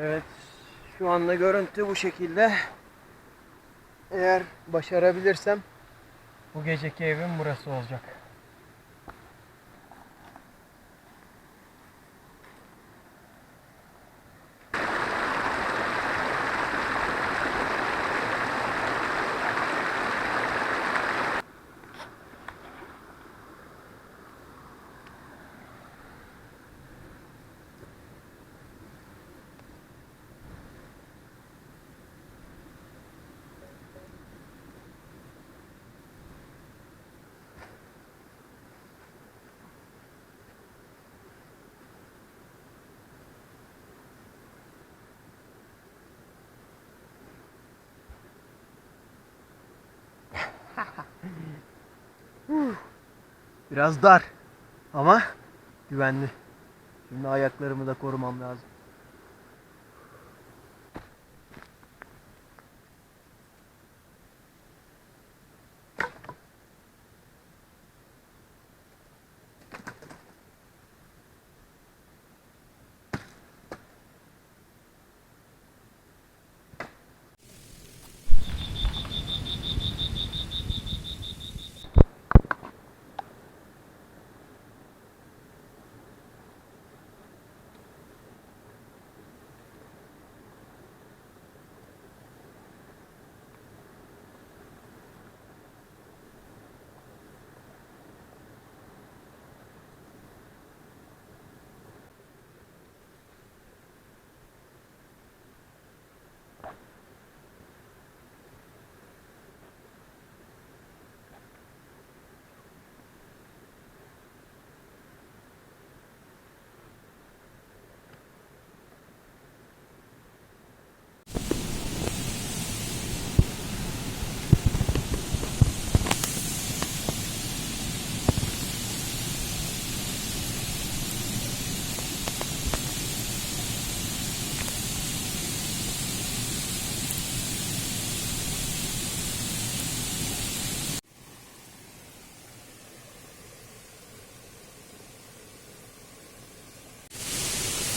Evet. Şu anda görüntü bu şekilde. Eğer başarabilirsem bu geceki evim burası olacak. Biraz dar ama güvenli. Şimdi ayaklarımı da korumam lazım.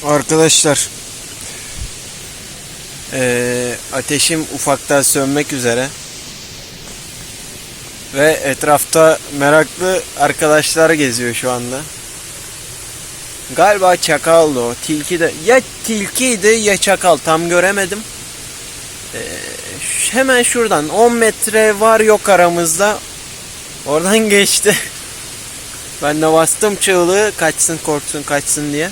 Arkadaşlar eee, ateşim ufaktan sönmek üzere ve etrafta meraklı arkadaşlar geziyor şu anda. Galiba çakaldı o. Tilki de ya tilkiydi ya çakal tam göremedim. Ş- hemen şuradan 10 metre var yok aramızda. Oradan geçti. Ben de bastım çığlığı kaçsın korksun kaçsın diye.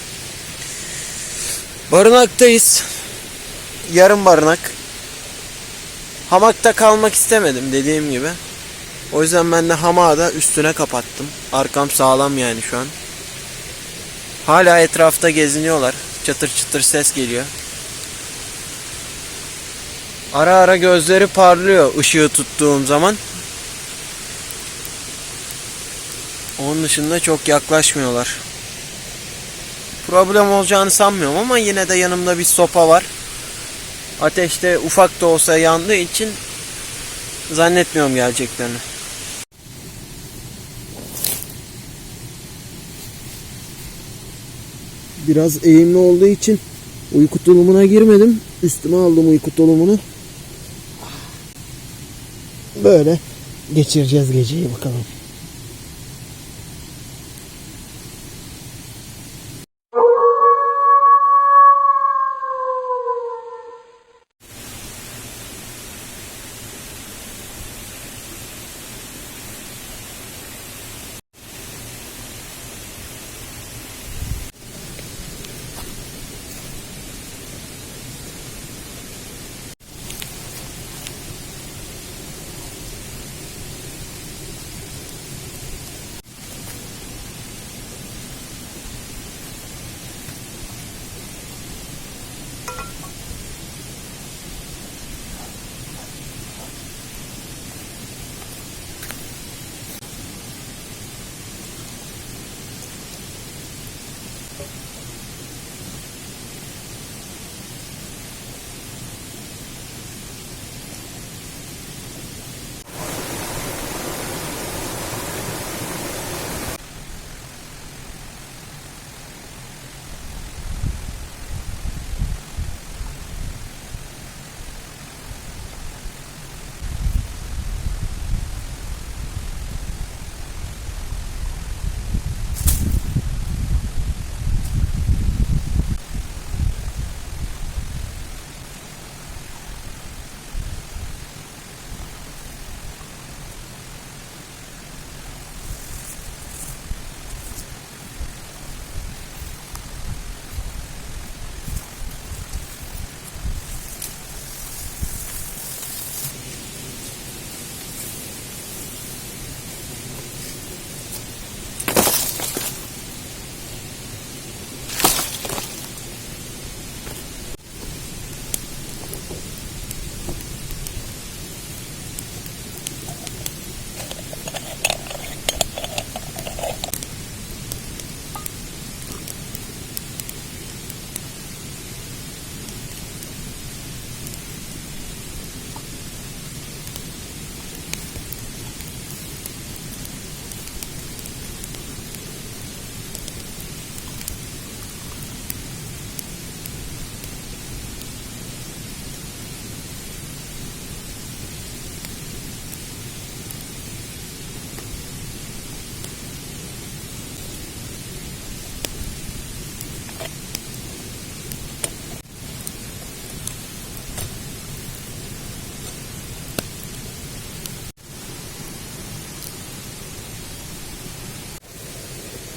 Barınaktayız. Yarım barınak. Hamakta kalmak istemedim dediğim gibi. O yüzden ben de hamağı da üstüne kapattım. Arkam sağlam yani şu an. Hala etrafta geziniyorlar. Çıtır çıtır ses geliyor. Ara ara gözleri parlıyor ışığı tuttuğum zaman. Onun dışında çok yaklaşmıyorlar problem olacağını sanmıyorum ama yine de yanımda bir sopa var. Ateşte ufak da olsa yandığı için zannetmiyorum geleceklerini. Biraz eğimli olduğu için uyku tulumuna girmedim. Üstüme aldım uyku tulumunu. Böyle geçireceğiz geceyi bakalım.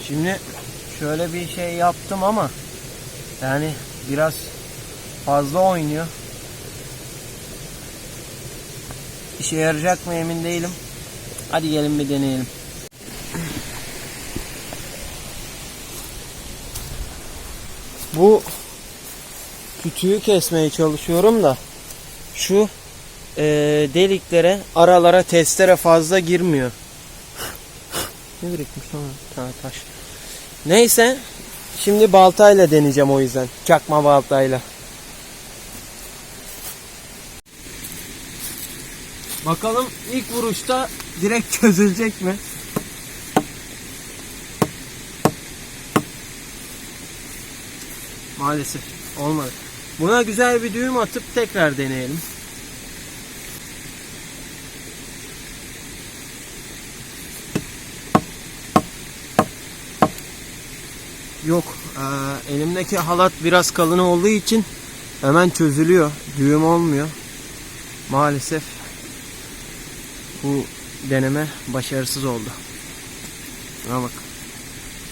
Şimdi şöyle bir şey yaptım ama yani biraz fazla oynuyor. İşe yarayacak mı emin değilim. Hadi gelin bir deneyelim. Bu kütüğü kesmeye çalışıyorum da şu eee, deliklere aralara testere fazla girmiyor. Ne birikmiş lan? Ha, taş. Neyse şimdi baltayla deneyeceğim o yüzden. Çakma baltayla. Bakalım ilk vuruşta direkt çözülecek mi? Maalesef olmadı. Buna güzel bir düğüm atıp tekrar deneyelim. Yok, eee, elimdeki halat biraz kalın olduğu için hemen çözülüyor. Düğüm olmuyor. Maalesef bu deneme başarısız oldu. Şuna bak.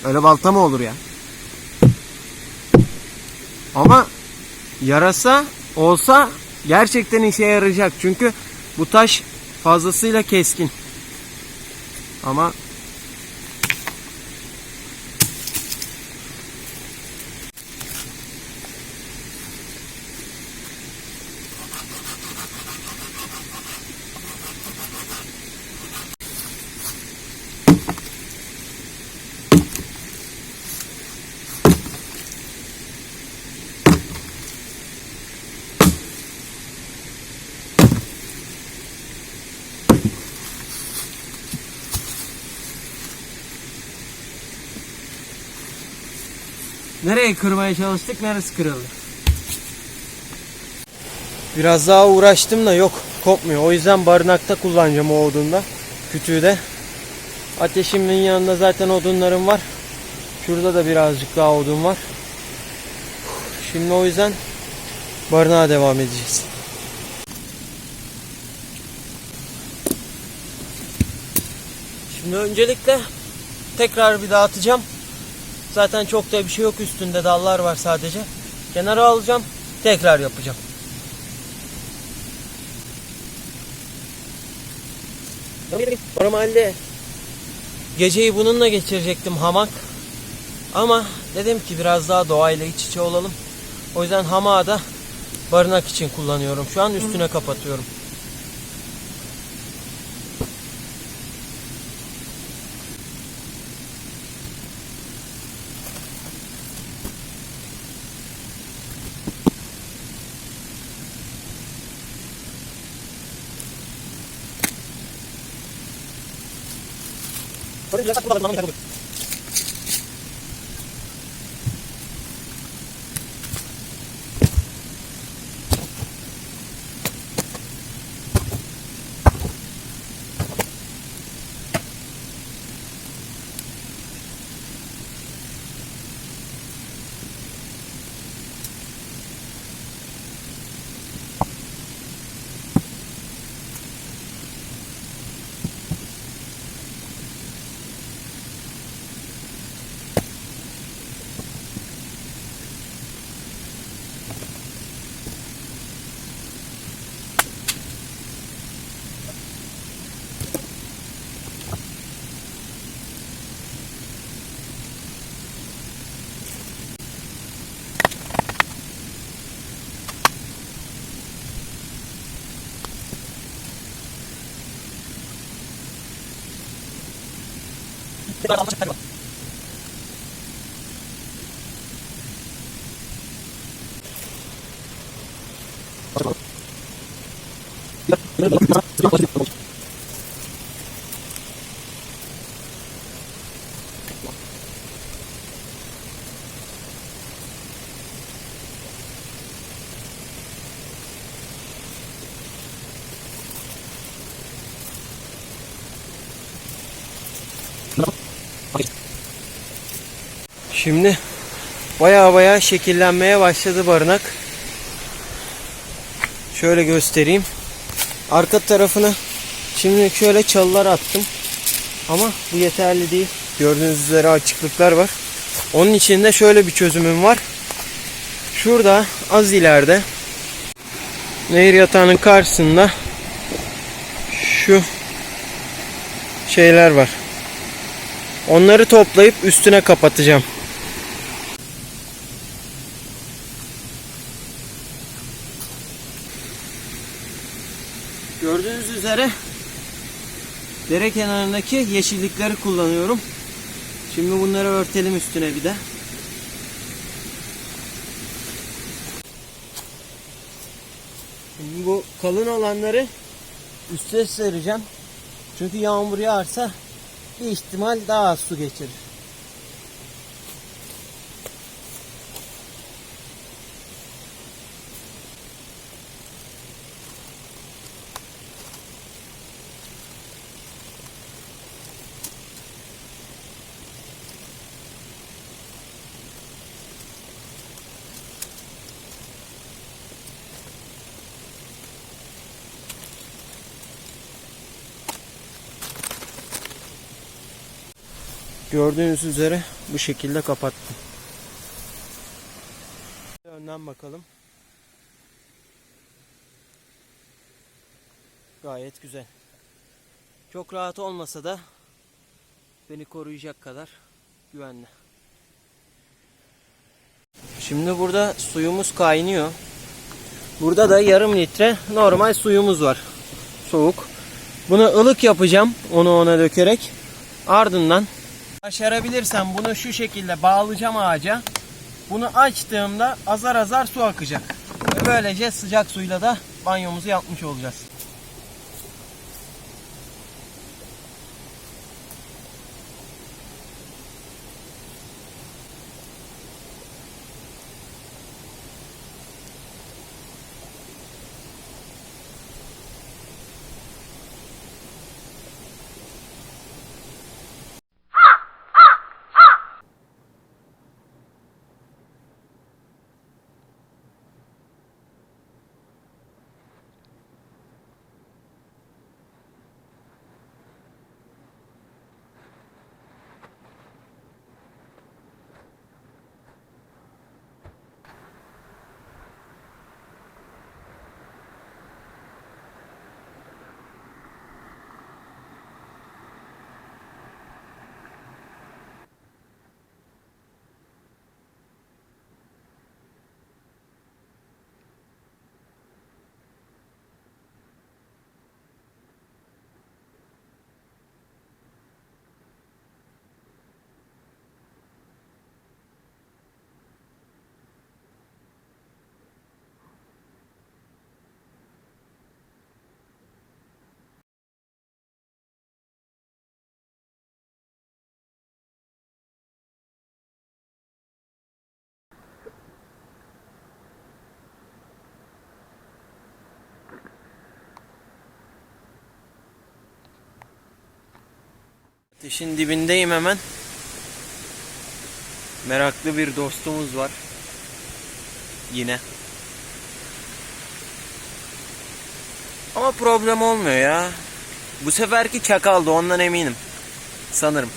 Öyle balta mı olur ya? Ama yarasa olsa gerçekten işe yarayacak. Çünkü bu taş fazlasıyla keskin. Ama Nereye kırmaya çalıştık? Neresi kırıldı? Biraz daha uğraştım da yok kopmuyor. O yüzden barınakta kullanacağım o odunda. Kütüğü de. Ateşimin yanında zaten odunlarım var. Şurada da birazcık daha odun var. Şimdi o yüzden barınağa devam edeceğiz. Şimdi öncelikle tekrar bir dağıtacağım. Zaten çok da bir şey yok üstünde dallar var sadece. Kenara alacağım. Tekrar yapacağım. Normalde geceyi bununla geçirecektim hamak. Ama dedim ki biraz daha doğayla iç içe olalım. O yüzden hamağı da barınak için kullanıyorum. Şu an üstüne kapatıyorum. শরীর লেখা পুরো মানুষ থাকবে Gracias. Şimdi baya baya şekillenmeye başladı barınak. Şöyle göstereyim. Arka tarafına şimdi şöyle çalılar attım. Ama bu yeterli değil. Gördüğünüz üzere açıklıklar var. Onun için de şöyle bir çözümüm var. Şurada az ileride nehir yatağının karşısında şu şeyler var. Onları toplayıp üstüne kapatacağım. Gördüğünüz üzere dere kenarındaki yeşillikleri kullanıyorum. Şimdi bunları örtelim üstüne bir de. Şimdi bu kalın olanları üste sereceğim. Çünkü yağmur yağarsa bir ihtimal daha az su geçirir. Gördüğünüz üzere bu şekilde kapattım. Önden bakalım. Gayet güzel. Çok rahat olmasa da beni koruyacak kadar güvenli. Şimdi burada suyumuz kaynıyor. Burada da yarım litre normal suyumuz var. Soğuk. Bunu ılık yapacağım onu ona dökerek. Ardından Başarabilirsem bunu şu şekilde bağlayacağım ağaca. Bunu açtığımda azar azar su akacak. Böylece sıcak suyla da banyomuzu yapmış olacağız. Ateşin dibindeyim hemen. Meraklı bir dostumuz var. Yine. Ama problem olmuyor ya. Bu seferki çakaldı ondan eminim. Sanırım.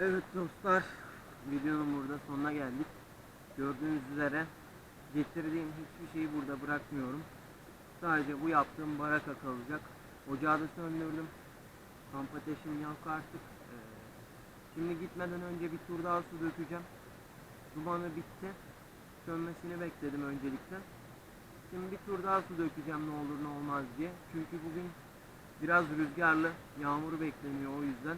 Evet dostlar, videonun burada sonuna geldik. Gördüğünüz üzere getirdiğim hiçbir şeyi burada bırakmıyorum. Sadece bu yaptığım baraka kalacak. Ocağı da söndürdüm. Kamp ateşim yok artık. Ee, şimdi gitmeden önce bir tur daha su dökeceğim. Dumanı bitti. Sönmesini bekledim öncelikle. Şimdi bir tur daha su dökeceğim ne olur ne olmaz diye. Çünkü bugün biraz rüzgarlı, yağmur bekleniyor o yüzden.